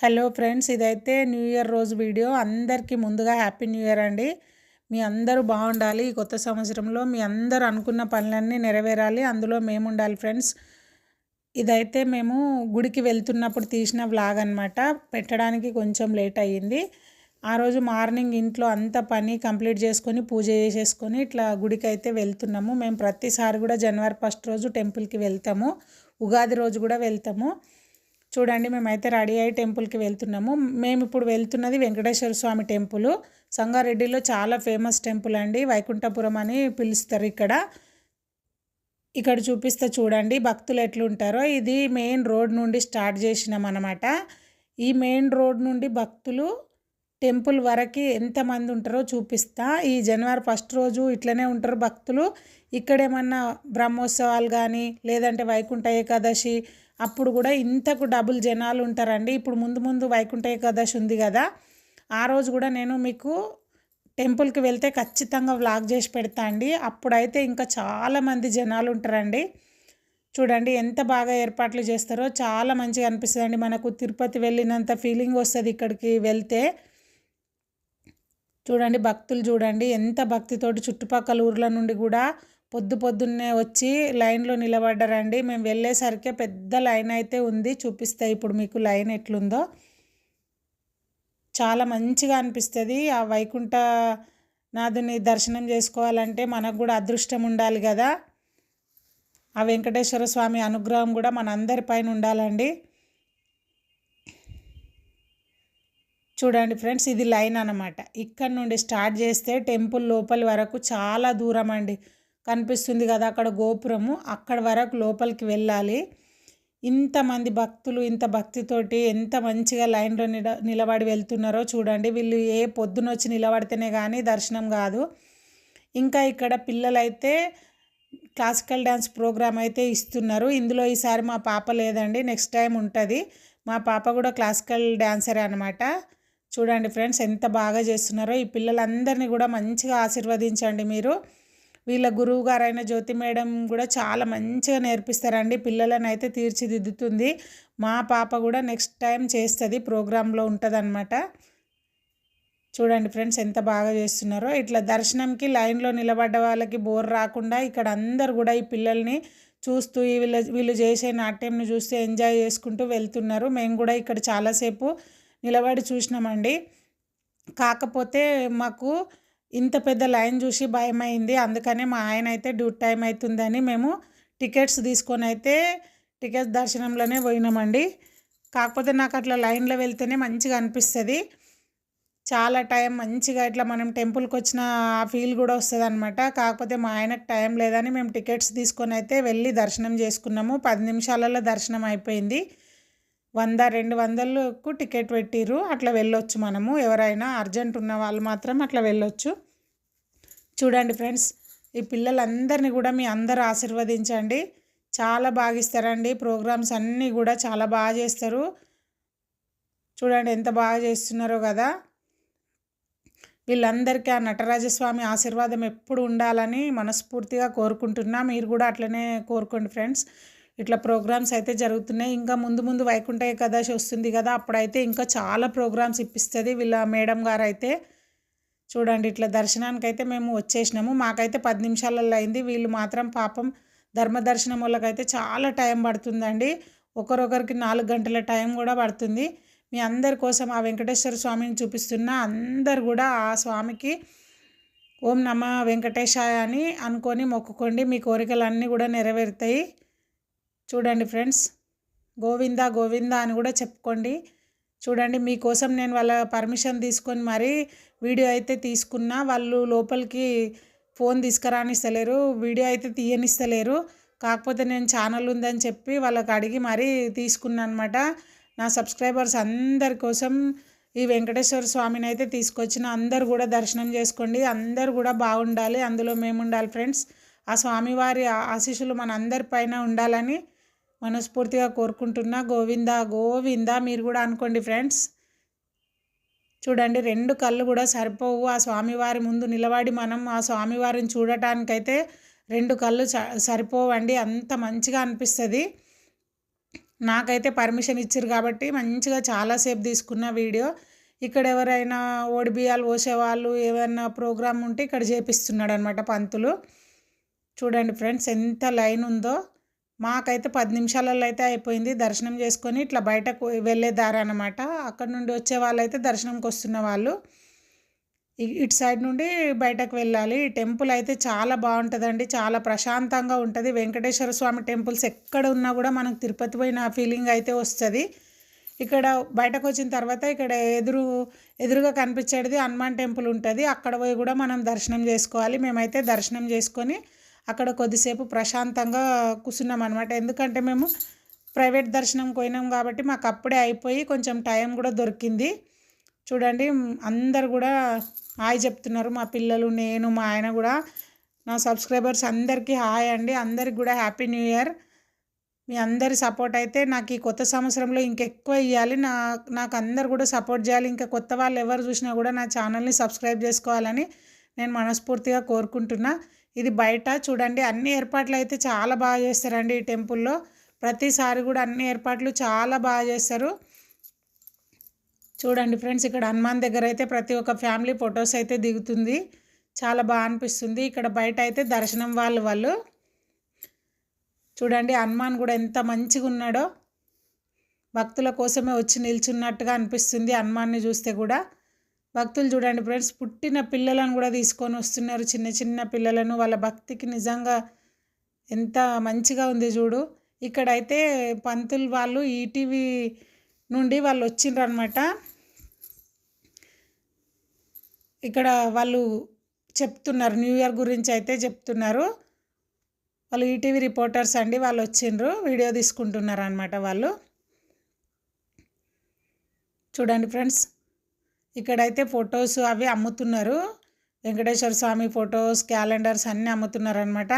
Hello friends ఇదైతే new year రోజు video. అందరికీ ముందుగా హ్యాపీ న్యూ ఇయర్ అండి. మీ అందరూ బాగుండాలి. ఈ కొత్త సంవత్సరంలో మీ అందరూ అనుకున్న పనులన్నీ నెరవేరాలి. అందులో మేము ఉండాలి ఫ్రెండ్స్. ఇదైతే మేము గుడికి వెళ్తున్నప్పుడు తీసిన వ్లాగ్ అనమాట పెట్టడానికి కొంచెం లేట్ అయ్యింది. ఆ రోజు మార్నింగ్ ఇంట్లో అంత పని కంప్లీట్ చేసుకొని పూజ చేసేసుకొని ఇట్లా గుడికి అయితే వెళ్తున్నాము. మేము ప్రతిసారి కూడా జనవరి ఫస్ట్ రోజు టెంపుల్కి వెళ్తాము. ఉగాది రోజు కూడా వెళ్తాము. చూడండి మేమైతే రెడీ అయ్యి టెంపుల్కి వెళ్తున్నాము. మేము ఇప్పుడు వెళ్తున్నది వెంకటేశ్వర స్వామి టెంపుల్. సంగారెడ్డిలో చాలా ఫేమస్ టెంపుల్ అండి. వైకుంఠపురం అని పిలుస్తారు ఇక్కడ. ఇక్కడ చూపిస్తే చూడండి భక్తులు ఎట్లుంటారో. ఇది మెయిన్ రోడ్ నుండి స్టార్ట్ చేసినాం అనమాట ఈ మెయిన్ రోడ్ నుండి భక్తులు టెంపుల్ వరకు ఎంతమంది ఉంటారో చూపిస్తా. ఈ జనవరి ఫస్ట్ రోజు ఇట్లనే ఉంటారు భక్తులు. ఇక్కడేమన్నా బ్రహ్మోత్సవాలు కానీ లేదంటే వైకుంఠ ఏకాదశి అప్పుడు కూడా ఇంతకు డబుల్ జనాలు ఉంటారండి. ఇప్పుడు ముందు ముందు వైకుంఠ ఏకాదశి ఉంది కదా. ఆ రోజు కూడా నేను మీకు టెంపుల్కి వెళ్తే ఖచ్చితంగా వ్లాగ్ చేసి పెడతా అండి. అప్పుడైతే ఇంకా చాలామంది జనాలు ఉంటారండి. చూడండి ఎంత బాగా ఏర్పాట్లు చేస్తారో చాలా మంచిగా అనిపిస్తుంది అండి మనకు తిరుపతి వెళ్ళినంత ఫీలింగ్ వస్తుంది ఇక్కడికి వెళ్తే. చూడండి భక్తులు చూడండి ఎంత భక్తితోటి చుట్టుపక్కల ఊర్ల నుండి కూడా పొద్దు పొద్దున్నే వచ్చి లైన్లో నిలబడ్డారండి. మేము వెళ్ళేసరికి పెద్ద లైన్ అయితే ఉంది. చూపిస్తే ఇప్పుడు మీకు లైన్ ఎట్లుందో. చాలా మంచిగా అనిపిస్తుంది. ఆ వైకుంఠ నాథుని దర్శనం చేసుకోవాలంటే మనకు కూడా అదృష్టం ఉండాలి కదా. ఆ వెంకటేశ్వర స్వామి అనుగ్రహం కూడా మనందరిపైన పైన ఉండాలండి. చూడండి ఫ్రెండ్స్ ఇది లైన్ అనమాట ఇక్కడ నుండి స్టార్ట్ చేస్తే టెంపుల్ లోపలి వరకు చాలా దూరం అండి. కనిపిస్తుంది కదా అక్కడ గోపురము. అక్కడ వరకు లోపలికి వెళ్ళాలి. ఇంతమంది భక్తులు ఇంత భక్తితోటి ఎంత మంచిగా లైన్లో నిలబడి వెళ్తున్నారో చూడండి. వీళ్ళు ఏ పొద్దున వచ్చి నిలబడితేనే కానీ దర్శనం కాదు. ఇంకా ఇక్కడ పిల్లలైతే క్లాసికల్ డ్యాన్స్ ప్రోగ్రామ్ అయితే ఇస్తున్నారు. ఇందులో ఈసారి మా పాప లేదండి. నెక్స్ట్ టైం ఉంటుంది. మా పాప కూడా క్లాసికల్ డ్యాన్సరే అనమాట చూడండి ఫ్రెండ్స్ ఎంత బాగా చేస్తున్నారో. ఈ పిల్లలందరినీ కూడా మంచిగా ఆశీర్వదించండి మీరు. వీళ్ళ గురువు గారైన జ్యోతి మేడం కూడా చాలా మంచిగా నేర్పిస్తారండి. పిల్లలను అయితే తీర్చిదిద్దుతుంది. మా పాప కూడా నెక్స్ట్ టైం చేస్తుంది ప్రోగ్రాంలో ఉంటుందన్నమాట. చూడండి ఫ్రెండ్స్ ఎంత బాగా చేస్తున్నారో. ఇట్లా దర్శనంకి లైన్లో నిలబడ్డ వాళ్ళకి బోర్ రాకుండా ఇక్కడ అందరు కూడా ఈ పిల్లల్ని చూస్తూ వీళ్ళ వీళ్ళు చేసే నాట్యంని చూస్తూ ఎంజాయ్ చేసుకుంటూ వెళ్తున్నారు. మేము కూడా ఇక్కడ చాలాసేపు నిలబడి చూసినామండి. కాకపోతే మాకు ఇంత పెద్ద లైన్ చూసి భయమైంది. అందుకనే మా ఆయన అయితే డ్యూట్ టైం అవుతుందని మేము టికెట్స్ తీసుకొని అయితే టికెట్స్ దర్శనంలోనే పోయినామండి. కాకపోతే నాకు అట్లా లైన్లో వెళ్తేనే మంచిగా అనిపిస్తుంది. చాలా టైం మంచిగా ఇట్లా మనం టెంపుల్కి వచ్చిన ఆ ఫీల్ కూడా వస్తుంది అనమాట కాకపోతే మా ఆయనకు టైం లేదని మేము టికెట్స్ తీసుకొని అయితే వెళ్ళి దర్శనం చేసుకున్నాము. పది నిమిషాలలో దర్శనం అయిపోయింది. వంద రెండు వందలకు టికెట్ పెట్టిర్రు. అట్లా వెళ్ళొచ్చు మనము. ఎవరైనా అర్జెంట్ ఉన్న వాళ్ళు మాత్రం అట్లా వెళ్ళొచ్చు. చూడండి ఫ్రెండ్స్ ఈ పిల్లలందరినీ కూడా మీ అందరూ ఆశీర్వదించండి. చాలా బాగా ఇస్తారండి. ప్రోగ్రామ్స్ అన్నీ కూడా చాలా బాగా చేస్తారు. చూడండి ఎంత బాగా చేస్తున్నారో కదా. వీళ్ళందరికీ ఆ నటరాజస్వామి ఆశీర్వాదం ఎప్పుడు ఉండాలని మనస్ఫూర్తిగా కోరుకుంటున్నా. మీరు కూడా అట్లనే కోరుకోండి ఫ్రెండ్స్. ఇట్లా ప్రోగ్రామ్స్ అయితే జరుగుతున్నాయి. ఇంకా ముందు ముందు వైకుంఠ ఏకాదశి వస్తుంది కదా అప్పుడైతే ఇంకా చాలా ప్రోగ్రామ్స్ ఇప్పిస్తుంది వీళ్ళ మేడం గారు అయితే చూడండి ఇట్లా దర్శనానికి అయితే మేము వచ్చేసినాము. మాకైతే పది నిమిషాలలో అయింది. వీళ్ళు మాత్రం పాపం ధర్మ దర్శనం వాళ్ళకైతే చాలా టైం పడుతుందండి. ఒకరొకరికి నాలుగు గంటల టైం కూడా పడుతుంది. మీ అందరి కోసం ఆ వెంకటేశ్వర స్వామిని చూపిస్తున్న అందరు కూడా ఆ స్వామికి ఓం నమ వెంకటేశాయ అని అనుకొని మొక్కుకోండి. మీ కోరికలన్నీ కూడా నెరవేరుతాయి. చూడండి ఫ్రెండ్స్. గోవిందా గోవిందా అని కూడా చెప్పుకోండి. చూడండి మీకోసం నేను వాళ్ళ పర్మిషన్ తీసుకొని మరీ వీడియో అయితే తీసుకున్నా. వాళ్ళు లోపలికి ఫోన్ తీసుకురానిస్తలేరు వీడియో అయితే తీయనిస్తలేరు. కాకపోతే నేను ఛానల్ ఉందని చెప్పి వాళ్ళకి అడిగి మరీ తీసుకున్నా అనమాట నా సబ్స్క్రైబర్స్ అందరి కోసం ఈ వెంకటేశ్వర స్వామిని అయితే తీసుకొచ్చిన అందరు కూడా దర్శనం చేసుకోండి. అందరు కూడా బాగుండాలి. అందులో మేము ఉండాలి ఫ్రెండ్స్. ఆ స్వామివారి ఆశీస్సులు మన అందరి పైన ఉండాలని మనస్ఫూర్తిగా కోరుకుంటున్నా. గోవింద గోవింద మీరు కూడా అనుకోండి ఫ్రెండ్స్. చూడండి రెండు కళ్ళు కూడా సరిపోవు. ఆ స్వామివారి ముందు నిలబడి మనం ఆ స్వామివారిని చూడటానికైతే రెండు కళ్ళు సరిపోవండి. అంత మంచిగా అనిపిస్తుంది. నాకైతే పర్మిషన్ ఇచ్చారు కాబట్టి మంచిగా చాలాసేపు తీసుకున్న వీడియో. ఇక్కడ ఎవరైనా ఓడిబియాలు పోసేవాళ్ళు ఏమైనా ప్రోగ్రామ్ ఉంటే ఇక్కడ చేపిస్తున్నాడు అనమాట పంతులు. చూడండి ఫ్రెండ్స్ ఎంత లైన్ ఉందో. మాకైతే పది నిమిషాలలో అయితే అయిపోయింది. దర్శనం చేసుకొని ఇట్లా బయటకు వెళ్ళే దారి అనమాట అక్కడ నుండి వచ్చే వాళ్ళు అయితే దర్శనంకి వస్తున్న వాళ్ళు. ఇటు సైడ్ నుండి బయటకు వెళ్ళాలి. ఈ టెంపుల్ అయితే చాలా బాగుంటుందండి. చాలా ప్రశాంతంగా ఉంటుంది. వెంకటేశ్వర స్వామి టెంపుల్స్ ఎక్కడ ఉన్నా కూడా మనకు తిరుపతి పోయిన ఫీలింగ్ అయితే వస్తుంది. ఇక్కడ బయటకు వచ్చిన తర్వాత ఇక్కడ ఎదురు ఎదురుగా కనిపించేది హనుమాన్ టెంపుల్ ఉంటుంది. అక్కడ పోయి కూడా మనం దర్శనం చేసుకోవాలి. మేమైతే దర్శనం చేసుకొని అక్కడ కొద్దిసేపు ప్రశాంతంగా కూర్చున్నాం అనమాట ఎందుకంటే మేము ప్రైవేట్ దర్శనం పోయినాం కాబట్టి మాకు అప్పుడే అయిపోయి కొంచెం టైం కూడా దొరికింది. చూడండి అందరు కూడా హాయ్ చెప్తున్నారు. మా పిల్లలు నేను మా ఆయన కూడా. నా సబ్స్క్రైబర్స్ అందరికీ హాయ్ అండి. అందరికి కూడా హ్యాపీ న్యూ ఇయర్. మీ అందరి సపోర్ట్ అయితే నాకు ఈ కొత్త సంవత్సరంలో ఇంకెక్కువ ఇవ్వాలి నా నాకు అందరు కూడా సపోర్ట్ చేయాలి. ఇంకా కొత్త వాళ్ళు ఎవరు చూసినా కూడా నా ఛానల్ని సబ్స్క్రైబ్ చేసుకోవాలని నేను మనస్ఫూర్తిగా కోరుకుంటున్నా. ఇది బయట చూడండి అన్ని ఏర్పాట్లు అయితే చాలా బాగా చేస్తారండి ఈ టెంపుల్లో. ప్రతిసారి కూడా అన్ని ఏర్పాట్లు చాలా బాగా చేస్తారు. చూడండి ఫ్రెండ్స్ ఇక్కడ హనుమాన్ దగ్గర అయితే ప్రతి ఒక్క ఫ్యామిలీ ఫొటోస్ అయితే దిగుతుంది. చాలా బాగా అనిపిస్తుంది. ఇక్కడ బయట అయితే దర్శనం వాళ్ళు వాళ్ళు. చూడండి హనుమాన్ కూడా ఎంత మంచిగా ఉన్నాడో. భక్తుల కోసమే వచ్చి నిల్చున్నట్టుగా అనిపిస్తుంది హనుమాన్ని చూస్తే కూడా. భక్తులు చూడండి ఫ్రెండ్స్ పుట్టిన పిల్లలను కూడా తీసుకొని వస్తున్నారు. చిన్న చిన్న పిల్లలను వాళ్ళ భక్తికి నిజంగా ఎంత మంచిగా ఉంది చూడు. ఇక్కడైతే పంతులు వాళ్ళు ఈటీవీ నుండి వాళ్ళు వచ్చిండ్రు అనమాట ఇక్కడ వాళ్ళు చెప్తున్నారు న్యూ ఇయర్ గురించి అయితే చెప్తున్నారు. వాళ్ళు ఈటీవీ రిపోర్టర్స్ అండి వాళ్ళు వచ్చిండ్రు వీడియో తీసుకుంటున్నారు అనమాట వాళ్ళు. చూడండి ఫ్రెండ్స్. ఇక్కడైతే ఫొటోస్ అవి అమ్ముతున్నారు. వెంకటేశ్వర స్వామి ఫొటోస్ క్యాలెండర్స్ అన్నీ అమ్ముతున్నారు అనమాట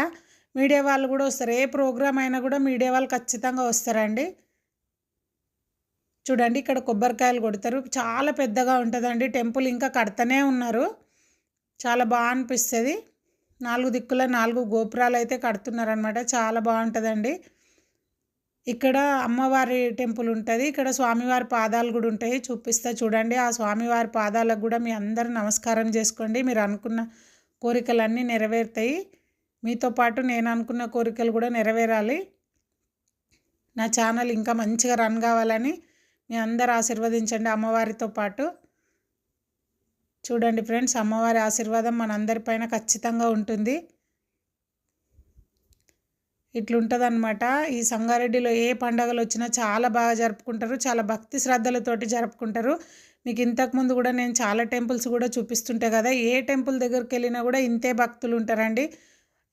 మీడియా వాళ్ళు కూడా వస్తారు. ఏ ప్రోగ్రామ్ అయినా కూడా మీడియా వాళ్ళు ఖచ్చితంగా వస్తారండి. చూడండి ఇక్కడ కొబ్బరికాయలు కొడతారు. చాలా పెద్దగా ఉంటుందండి. టెంపుల్ ఇంకా కడతనే ఉన్నారు. చాలా బాగా అనిపిస్తుంది. నాలుగు దిక్కుల నాలుగు గోపురాలు అయితే కడుతున్నారనమాట చాలా బాగుంటుందండి. ఇక్కడ అమ్మవారి టెంపుల్ ఉంటుంది. ఇక్కడ స్వామివారి పాదాలు కూడా ఉంటాయి. చూపిస్తా చూడండి. ఆ స్వామివారి పాదాలకు కూడా మీ అందరూ నమస్కారం చేసుకోండి. మీరు అనుకున్న కోరికలన్నీ నెరవేరుతాయి. మీతో పాటు నేను అనుకున్న కోరికలు కూడా నెరవేరాలి. నా ఛానల్ ఇంకా మంచిగా రన్ కావాలని మీ అందరు ఆశీర్వదించండి అమ్మవారితో పాటు. చూడండి ఫ్రెండ్స్ అమ్మవారి ఆశీర్వాదం మనందరిపైన ఖచ్చితంగా ఉంటుంది. ఇట్లుంటుంది అనమాట ఈ సంగారెడ్డిలో ఏ పండగలు వచ్చినా చాలా బాగా జరుపుకుంటారు. చాలా భక్తి శ్రద్ధలతోటి జరుపుకుంటారు. మీకు ఇంతకుముందు కూడా నేను చాలా టెంపుల్స్ కూడా చూపిస్తుంటే కదా ఏ టెంపుల్ దగ్గరికి వెళ్ళినా కూడా ఇంతే భక్తులు ఉంటారండి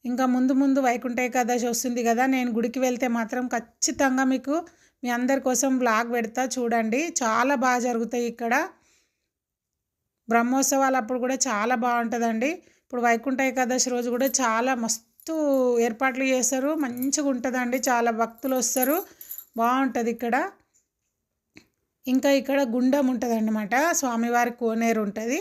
ఇంకా ముందు ముందు వైకుంఠ ఏకాదశి వస్తుంది కదా నేను గుడికి వెళ్తే మాత్రం ఖచ్చితంగా మీకు మీ అందరి కోసం బ్లాగ్ పెడతా చూడండి. చాలా బాగా జరుగుతాయి ఇక్కడ. బ్రహ్మోత్సవాలు అప్పుడు కూడా చాలా బాగుంటుందండి. ఇప్పుడు వైకుంఠ ఏకాదశి రోజు కూడా చాలా మస్తు ఏర్పాట్లు చేస్తారు మంచిగా ఉంటుందండి. చాలా భక్తులు వస్తారు. బాగుంటుంది ఇక్కడ. ఇంకా ఇక్కడ గుండం ఉంటుంది అన్నమాట స్వామివారి కోనేరు ఉంటుంది.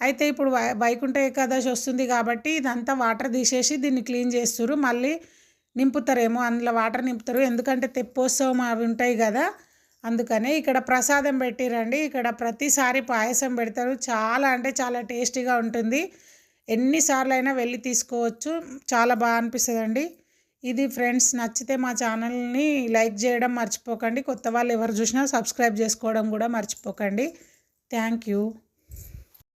అయితే ఇప్పుడు వై వైకుంఠ ఏకాదశి వస్తుంది కాబట్టి ఇదంతా వాటర్ తీసేసి దీన్ని క్లీన్ చేస్తారు మళ్ళీ నింపుతారేమో. అందులో వాటర్ నింపుతారు. ఎందుకంటే తెప్పోత్సవం అవి ఉంటాయి కదా. అందుకనే ఇక్కడ ప్రసాదం పెట్టిరండి. ఇక్కడ ప్రతిసారి పాయసం పెడతారు. చాలా అంటే చాలా టేస్టీగా ఉంటుంది. ఎన్నిసార్లు అయినా వెళ్ళి తీసుకోవచ్చు. చాలా బాగా అనిపిస్తుందండి. ఇది ఫ్రెండ్స్ నచ్చితే మా ఛానల్ని లైక్ చేయడం మర్చిపోకండి. కొత్త వాళ్ళు ఎవరు చూసినా సబ్స్క్రైబ్ చేసుకోవడం కూడా మర్చిపోకండి. Thank you.